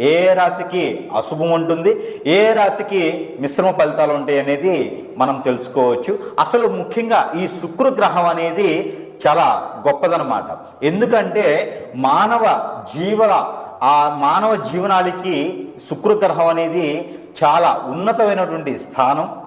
ఏ రాశికి అశుభం ఉంటుంది ఏ రాశికి మిశ్రమ ఫలితాలు ఉంటాయి అనేది మనం తెలుసుకోవచ్చు. అసలు ముఖ్యంగా ఈ శుక్ర గ్రహం అనేది చాలా గొప్పదనమాట ఎందుకంటే మానవ జీవన ఆ మానవ జీవనానికి శుక్రగ్రహం అనేది చాలా ఉన్నతమైనటువంటి స్థానం.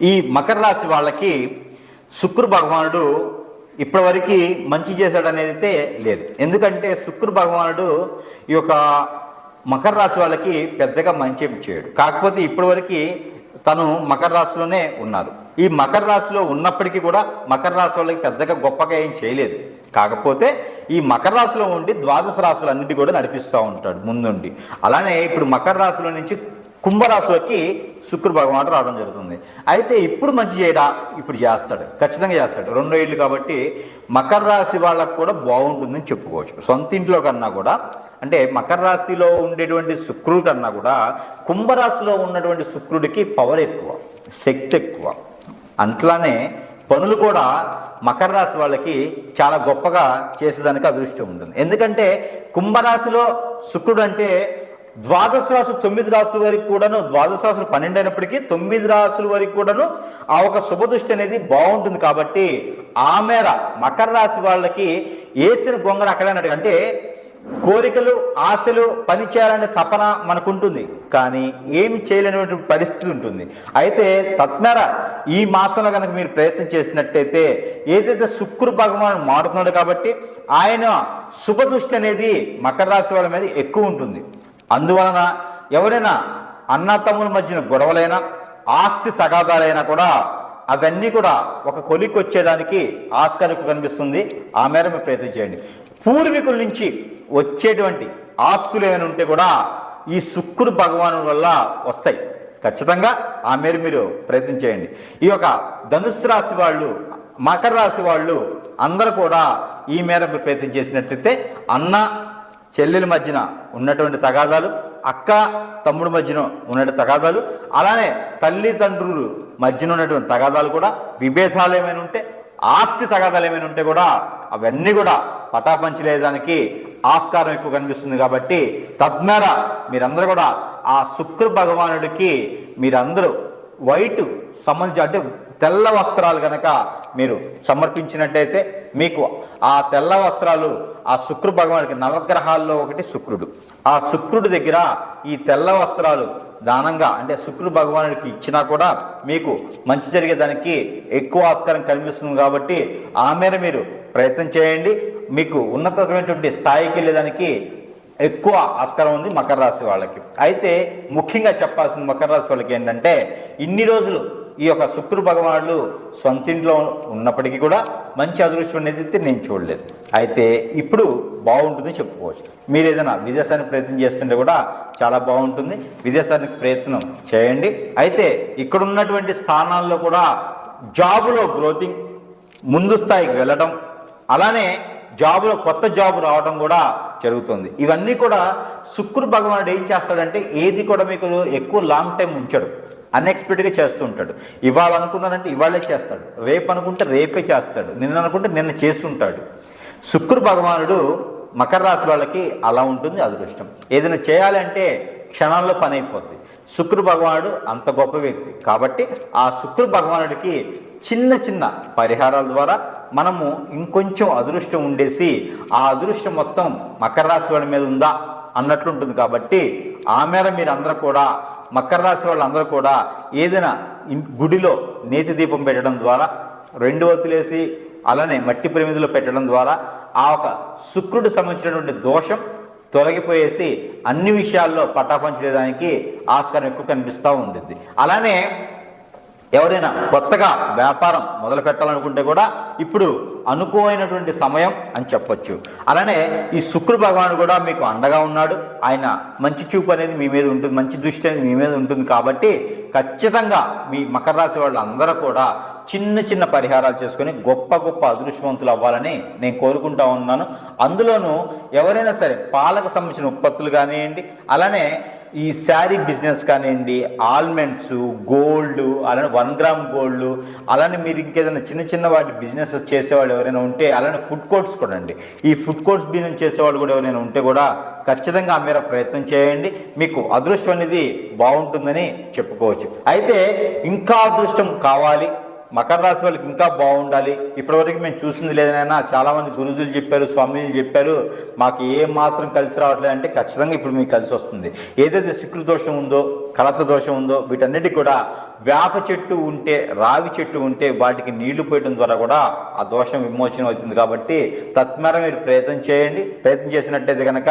ఈ మకర రాశి వాళ్ళకి శుక్రు భగవానుడు ఇప్పటివరకు మంచి చేశాడు అనేది అయితే లేదు. ఎందుకంటే శుక్రు భగవానుడు ఈ యొక్క మకర రాశి వాళ్ళకి పెద్దగా మంచి చేయడు. కాకపోతే ఇప్పటివరకు తను మకర రాశిలోనే ఉన్నారు. ఈ మకర రాశిలో ఉన్నప్పటికీ కూడా మకర రాశి వాళ్ళకి పెద్దగా గొప్పగా ఏం చేయలేదు. కాకపోతే ఈ మకర రాశిలో ఉండి ద్వాదశ రాశులు అన్నిటి కూడా నడిపిస్తూ ఉంటాడు ముందుండి. అలానే ఇప్పుడు మకర రాశిలో నుంచి కుంభరాశిలోకి శుక్ర భగవానుడు రావడం జరుగుతుంది. అయితే ఇప్పుడు మంచి చేయడా? ఇప్పుడు చేస్తాడు. ఖచ్చితంగా చేస్తాడు. రెండో ఏళ్ళు కాబట్టి మకర రాశి వాళ్ళకు కూడా బాగుంటుందని చెప్పుకోవచ్చు. సొంత ఇంట్లో కన్నా కూడా అంటే మకర రాశిలో ఉండేటువంటి శుక్రుడు కన్నా కూడా కుంభరాశిలో ఉన్నటువంటి శుక్రుడికి పవర్ ఎక్కువ శక్తి ఎక్కువ. అట్లానే పనులు కూడా మకర రాశి వాళ్ళకి చాలా గొప్పగా చేసేదానికి అదృష్టం ఉంటుంది. ఎందుకంటే కుంభరాశిలో శుక్రుడు అంటే ద్వాదశ రాశులు తొమ్మిది రాసుల వరకు కూడాను ద్వాదశ రాశులు పన్నెండు అయినప్పటికీ తొమ్మిది రాసుల వరకు కూడాను ఆ ఒక శుభదృష్టి అనేది బాగుంటుంది కాబట్టి ఆ మేర మకర రాశి వాళ్ళకి వేసిన గొంగర అక్కడే అన్నట్టు అంటే కోరికలు ఆశలు పని చేయాలనే తపన మనకుంటుంది. కానీ ఏమి చేయలేనటువంటి పరిస్థితి ఉంటుంది. అయితే తత్మేర ఈ మాసంలో కనుక మీరు ప్రయత్నం చేసినట్టయితే ఏదైతే శుక్రు భగవాను మారుతున్నాడు కాబట్టి ఆయన శుభదృష్టి అనేది మకర రాశి వాళ్ళ మీద ఎక్కువ ఉంటుంది. అందువలన ఎవరైనా అన్నతమ్ముల మధ్యన గొడవలైనా ఆస్తి తగాదాలైనా కూడా అవన్నీ కూడా ఒక కొలికి వచ్చేదానికి ఆస్కారం కనిపిస్తుంది. ఆ మేర మీరు ప్రయత్నం చేయండి. పూర్వీకుల నుంచి వచ్చేటువంటి ఆస్తులు ఏమైనా ఉంటే కూడా ఈ శుక్రు భగవాను వల్ల వస్తాయి. ఖచ్చితంగా ఆ మేర మీరు ప్రయత్నం చేయండి. ఈ యొక్క ధనుసు రాశి వాళ్ళు మకర రాశి వాళ్ళు అందరూ కూడా ఈ మేర మీరు ప్రయత్నం చేసినట్లయితే అన్న చెల్లెల మధ్యన ఉన్నటువంటి తగాదాలు అక్క తమ్ముడు మధ్యన ఉన్నటువంటి తగాదాలు అలానే తల్లిదండ్రులు మధ్యన ఉన్నటువంటి తగాదాలు కూడా విభేదాలు ఏమైనా ఉంటే ఆస్తి తగాదాలు ఏమైనా ఉంటే కూడా అవన్నీ కూడా పటాపంచలేదానికి ఆస్కారం ఎక్కువ కనిపిస్తుంది కాబట్టి తద్మేర మీరందరూ కూడా ఆ శుక్ర భగవానుడికి మీరందరూ వైట్ సంబంధించి అంటే తెల్ల వస్త్రాలు కనుక మీరు సమర్పించినట్టయితే మీకు ఆ తెల్ల వస్త్రాలు ఆ శుక్రు భగవానికి నవగ్రహాల్లో ఒకటి శుక్రుడు. ఆ శుక్రుడి దగ్గర ఈ తెల్ల వస్త్రాలు దానంగా అంటే శుక్రు భగవానుడికి ఇచ్చినా కూడా మీకు మంచి జరిగేదానికి ఎక్కువ ఆస్కారం కనిపిస్తుంది కాబట్టి ఆ మేర మీరు ప్రయత్నం చేయండి. మీకు ఉన్నతమైనటువంటి స్థాయికి వెళ్ళేదానికి ఎక్కువ ఆస్కారం ఉంది మకర రాశి వాళ్ళకి. అయితే ముఖ్యంగా చెప్పాల్సిన మకర రాశి వాళ్ళకి ఏంటంటే ఇన్ని రోజులు ఈ యొక్క శుక్రు భగవానుడు సొంత ఇంట్లో ఉన్నప్పటికీ కూడా మంచి అదృష్టం అనేది అయితే నేను చూడలేదు. అయితే ఇప్పుడు బాగుంటుంది చెప్పుకోవచ్చు. మీరు ఏదైనా విదేశానికి ప్రయత్నం చేస్తుంటే కూడా చాలా బాగుంటుంది. విదేశానికి ప్రయత్నం చేయండి. అయితే ఇక్కడ ఉన్నటువంటి స్థానాల్లో కూడా జాబులో గ్రోతింగ్ ముందు స్థాయికి వెళ్ళడం అలానే జాబులో కొత్త జాబ్ రావడం కూడా జరుగుతుంది. ఇవన్నీ కూడా శుక్రు భగవానుడు ఏం చేస్తాడంటే ఏది కూడా మీకు ఎక్కువ లాంగ్ టైం ఉంచడు. అన్ఎక్స్పెక్టెడ్గా చేస్తూ ఉంటాడు. ఇవాళ అనుకున్నానంటే ఇవాళే చేస్తాడు. రేపు అనుకుంటే రేపే చేస్తాడు. నిన్న అనుకుంటే నిన్న చేస్తుంటాడు. శుక్ర భగవానుడు మకర రాశి వాళ్ళకి అలా ఉంటుంది అదృష్టం. ఏదైనా చేయాలంటే క్షణాల్లో పని అయిపోద్ది. శుక్ర భగవానుడు అంత గొప్ప వ్యక్తి. కాబట్టి ఆ శుక్ర భగవానుడికి చిన్న చిన్న పరిహారాల ద్వారా మనము ఇంకొంచెం అదృష్టం ఉండేసి ఆ అదృష్టం మొత్తం మకర రాశి వాళ్ళ మీద ఉందా అన్నట్లు ఉంటుంది కాబట్టి ఆ మేర మీరందరూ కూడా మకర రాశి వాళ్ళందరూ కూడా ఏదైనా గుడిలో నేతి దీపం పెట్టడం ద్వారా రెండు వత్తులేసి అలానే మట్టి ప్రమిదిలో పెట్టడం ద్వారా ఆ ఒక శుక్రుడు సంబంధించినటువంటి దోషం తొలగిపోయేసి అన్ని విషయాల్లో పటాపంచలేదానికి ఆస్కారం ఎక్కువ కనిపిస్తూ ఉంటుంది అలానే ఎవరైనా కొత్తగా వ్యాపారం మొదలు పెట్టాలనుకుంటే కూడా ఇప్పుడు అనుకోమైనటువంటి సమయం అని చెప్పొచ్చు. అలానే ఈ శుక్ర భగవానుడు కూడా మీకు అండగా ఉన్నాడు. ఆయన మంచి చూపు అనేది మీ మీద ఉంటుంది మంచి దృష్టి అనేది మీ మీద ఉంటుంది కాబట్టి ఖచ్చితంగా మీ మకర రాశి వాళ్ళు అందరూ కూడా చిన్న చిన్న పరిహారాలు చేసుకొని గొప్ప గొప్ప అదృష్టవంతులు అవ్వాలని నేను కోరుకుంటా ఉన్నాను. అందులోనూ ఎవరైనా సరే పాలకు సంబంధించిన ఉత్పత్తులు కానివ్వండి అలానే ఈ శారీ బిజినెస్ కానివ్వండి ఆల్మెంట్స్ గోల్డ్ అలానే వన్ గ్రామ్ గోల్డ్ అలానే మీరు ఇంకేదైనా చిన్న చిన్న వాటి బిజినెస్ చేసేవాళ్ళు ఎవరైనా ఉంటే అలానే ఫుడ్ కోర్ట్స్ కూడా అండి. ఈ ఫుడ్ కోర్ట్స్ బిజినెస్ చేసేవాళ్ళు కూడా ఎవరైనా ఉంటే కూడా ఖచ్చితంగా అమ్మేరా ప్రయత్నం చేయండి. మీకు అదృష్టం అనేది బాగుంటుందని చెప్పుకోవచ్చు. అయితే ఇంకా అదృష్టం కావాలి. మకర రాశి వాళ్ళకి ఇంకా బాగుండాలి. ఇప్పటివరకు మేము చూసింది లేదనైనా చాలామంది గురుజులు చెప్పారు స్వామీజీలు చెప్పారు మాకు ఏ మాత్రం కలిసి రావట్లేదు అంటే ఖచ్చితంగా ఇప్పుడు మీకు కలిసి వస్తుంది. ఏదైతే శుక్ర దోషం ఉందో కలత దోషం ఉందో వీటన్నిటికి కూడా వేప చెట్టు ఉంటే రావి చెట్టు ఉంటే వాటికి నీళ్ళు పోయడం ద్వారా కూడా ఆ దోషం విమోచనం అవుతుంది కాబట్టి తత్మేర మీరు ప్రయత్నం చేయండి. ప్రయత్నం చేసినట్టయితే కనుక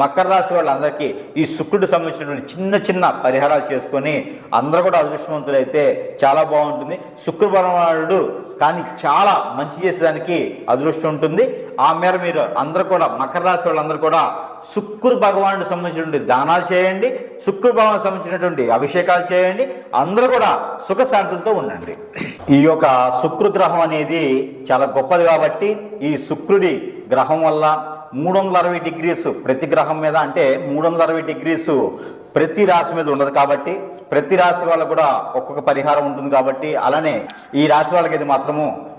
మకర రాశి వాళ్ళందరికీ ఈ శుక్రుడు సంబంధించినటువంటి చిన్న చిన్న పరిహారాలు చేసుకొని అందరూ కూడా అదృష్టవంతులైతే చాలా బాగుంటుంది. శుక్రవారం కానీ చాలా మంచి చేసేదానికి అదృష్టం ఉంటుంది. ఆ మేర మీరు అందరూ కూడా మకర రాశి వాళ్ళందరూ కూడా శుక్రు భగవానుడు సంబంధించినటువంటి దానాలు చేయండి. శుక్రు భగవాన్ సంబంధించినటువంటి అభిషేకాలు చేయండి. అందరూ కూడా సుఖశాంతులతో ఉండండి. ఈ యొక్క శుక్రు గ్రహం అనేది చాలా గొప్పది కాబట్టి ఈ శుక్రుడి గ్రహం వల్ల మూడు వందల అరవై డిగ్రీస్ ప్రతి గ్రహం మీద అంటే మూడు వందల అరవై డిగ్రీస్ ప్రతి రాశి మీద ఉండదు కాబట్టి ప్రతి రాశి వాళ్ళకు కూడా ఒక్కొక్క పరిహారం ఉంటుంది కాబట్టి అలానే ఈ రాశి వాళ్ళకి ఇది మాత్రము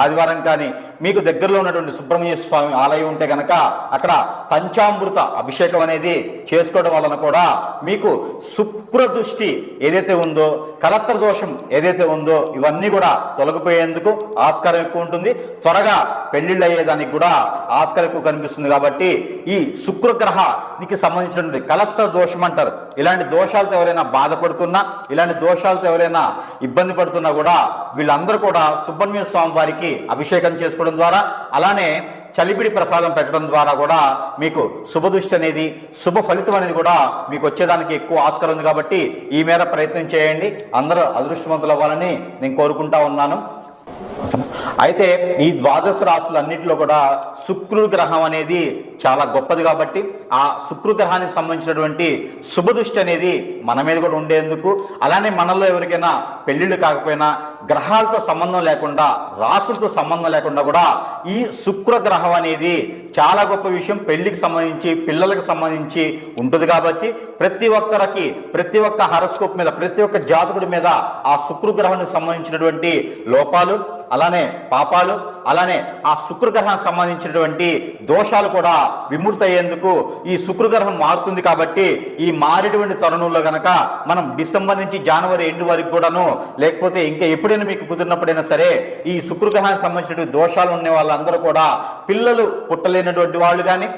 ఆదివారం కానీ మీకు దగ్గరలో ఉన్నటువంటి సుబ్రహ్మణ్య స్వామి ఆలయం ఉంటే కనుక అక్కడ పంచామృత అభిషేకం అనేది చేసుకోవడం వలన కూడా మీకు శుక్ర దృష్టి ఏదైతే ఉందో కలత్ర దోషం ఏదైతే ఉందో ఇవన్నీ కూడా తొలగిపోయేందుకు ఆస్కారం ఎక్కువ ఉంటుంది. త్వరగా పెళ్ళిళ్ళు అయ్యేదానికి కూడా ఆస్కారం ఎక్కువ కనిపిస్తుంది కాబట్టి ఈ శుక్రగ్రహానికి సంబంధించినటువంటి కలత్ర దోషం అంటారు. ఇలాంటి దోషాలతో ఎవరైనా బాధపడుతున్నా ఇలాంటి దోషాలతో ఎవరైనా ఇబ్బంది పడుతున్నా కూడా వీళ్ళందరూ కూడా సుబ్రహ్మణ్య స్వామి వారికి అభిషేకం చేసుకోవడం ద్వారా అలానే చలిపిడి ప్రసాదం పెట్టడం ద్వారా కూడా మీకు శుభదృష్టి అనేది శుభ ఫలితం అనేది కూడా మీకు వచ్చేదానికి ఎక్కువ ఆస్కారం ఉంది కాబట్టి ఈ మేర ప్రయత్నం చేయండి. అందరూ అదృష్టవంతులు అవ్వాలని నేను కోరుకుంటా ఉన్నాను. అయితే ఈ ద్వాదశ రాశులన్నింటిలో కూడా శుక్రుడు గ్రహం అనేది చాలా గొప్పది కాబట్టి ఆ శుక్రు గ్రహానికి సంబంధించినటువంటి శుభదృష్టి అనేది మన మీద కూడా ఉండేందుకు అలానే మనలో ఎవరికైనా పెళ్ళిళ్ళు కాకపోయినా గ్రహాలతో సంబంధం లేకుండా రాసులతో సంబంధం లేకుండా కూడా ఈ శుక్ర గ్రహం అనేది చాలా గొప్ప విషయం. పెళ్ళికి సంబంధించి పిల్లలకు సంబంధించి ఉంటుంది కాబట్టి ప్రతి ఒక్కరికి ప్రతి ఒక్క హరస్కోప్ మీద ప్రతి ఒక్క జాతకుడి మీద ఆ శుక్రగ్రహానికి సంబంధించినటువంటి లోపాలు అలానే పాపాలు అలానే ఆ శుక్రగ్రహానికి సంబంధించినటువంటి దోషాలు కూడా విముక్తి అయ్యేందుకు ఈ శుక్రగ్రహం మారుతుంది కాబట్టి ఈ మారేటువంటి తరుణంలో గనక మనం డిసెంబర్ నుంచి జనవరి ఎండు వరకు కూడాను లేకపోతే ఇంకా ఎప్పుడైనా మీకు కుదిరినప్పుడైనా సరే ఈ శుక్రగ్రహానికి సంబంధించినటువంటి దోషాలు ఉన్న వాళ్ళందరూ కూడా పిల్లలు పుట్టలేనటువంటి వాళ్ళు కానీ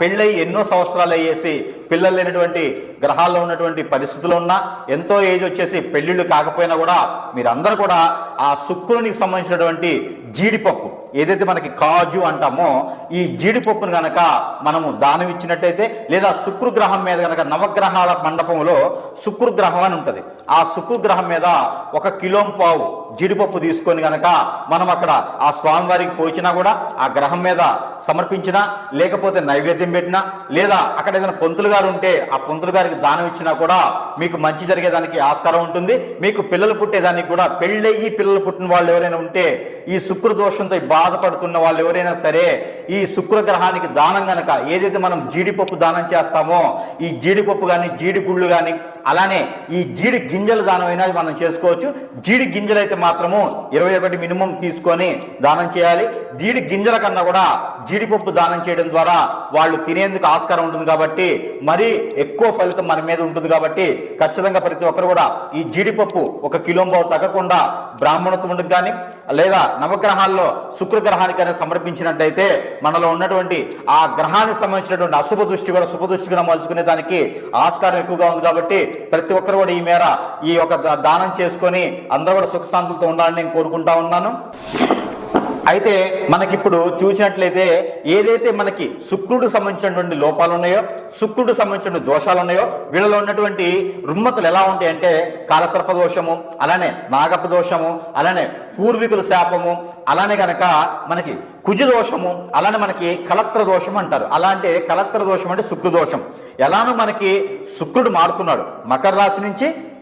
పెళ్ళై ఎన్నో సంవత్సరాలు అయ్యేసి పిల్లలు లేనటువంటి గ్రహాల్లో ఉన్నటువంటి పరిస్థితులు ఉన్నా ఎంతో ఏజ్ వచ్చేసి పెళ్ళిళ్ళు కాకపోయినా కూడా మీరందరూ కూడా ఆ శుక్రునికి సంబంధించినటువంటి జీడిపప్పు ఏదైతే మనకి కాజు అంటామో ఈ జీడిపప్పును గనక మనము దానం ఇచ్చినట్టయితే లేదా శుక్రగ్రహం మీద గనక నవగ్రహాల మండపంలో శుక్రగ్రహం అని ఉంటుంది. ఆ శుక్రగ్రహం మీద ఒక కిలో పావు జీడిపప్పు తీసుకొని గనక మనం అక్కడ ఆ స్వామివారికి పోచినా కూడా ఆ గ్రహం మీద సమర్పించినా లేకపోతే నైవేద్యం పెట్టినా లేదా అక్కడ ఏదైనా పొంతులు గారు ఉంటే ఆ పొంతులు గారికి దానం ఇచ్చినా కూడా మీకు మంచి జరిగేదానికి ఆస్కారం ఉంటుంది. మీకు పిల్లలు పుట్టేదానికి కూడా పెళ్ళయ్యి పిల్లలు పుట్టిన వాళ్ళు ఎవరైనా ఉంటే ఈ శుక్రదోషంతో దోషంతో బాధపడుతున్న వాళ్ళు ఎవరైనా సరే ఈ శుక్ర గ్రహానికి దానం గనక ఏదైతే మనం జీడిపప్పు దానం చేస్తామో ఈ జీడిపప్పు కానీ జీడి గుళ్ళు కానీ అలానే ఈ జీడి గింజల దానం అయినా మనం చేసుకోవచ్చు. జీడి గింజలు అయితే మాత్రము ఇరవై ఒకటి మినిమం తీసుకొని దానం చేయాలి. జీడి గింజల కన్నా కూడా జీడిపప్పు దానం చేయడం ద్వారా వాళ్ళు తినేందుకు ఆస్కారం ఉంటుంది కాబట్టి మరీ ఎక్కువ ఫలితం మన మీద ఉంటుంది కాబట్టి ఖచ్చితంగా ప్రతి ఒక్కరు కూడా ఈ జీడిపప్పు ఒక కిలోంబావు తగ్గకుండా బ్రాహ్మణత్వముడికి కానీ లేదా నవగ్రహాల్లో శుక్రగ్రహానికి కానీ సమర్పించినట్టయితే మనలో ఉన్నటువంటి ఆ గ్రహానికి సంబంధించినటువంటి అశుభ దృష్టి కూడా శుభ దృష్టిగా మలుచుకునే దానికి ఆస్కారం ఎక్కువగా ఉంది కాబట్టి ప్రతి ఒక్కరు కూడా ఈ మేర ఈ యొక్క దానం చేసుకొని అందరూ కూడా సుఖశాంతులతో ఉండాలని నేను కోరుకుంటా ఉన్నాను. అయితే మనకిప్పుడు చూసినట్లయితే ఏదైతే మనకి శుక్రుడు సంబంధించినటువంటి లోపాలు ఉన్నాయో శుక్రుడు సంబంధించిన దోషాలు ఉన్నాయో వీళ్ళలో ఉన్నటువంటి రుమ్మతులు ఎలా ఉంటాయంటే కాలసర్ప దోషము అలానే నాగప దోషము అలానే పూర్వీకుల శాపము అలానే గనక మనకి కుజ దోషము అలానే మనకి కలత్ర దోషం అంటారు. అలా అంటే కలత్ర దోషం అంటే శుక్ర దోషం. ఎలానో మనకి శుక్రుడు మారుతున్నాడు. మకర రాశి నుంచి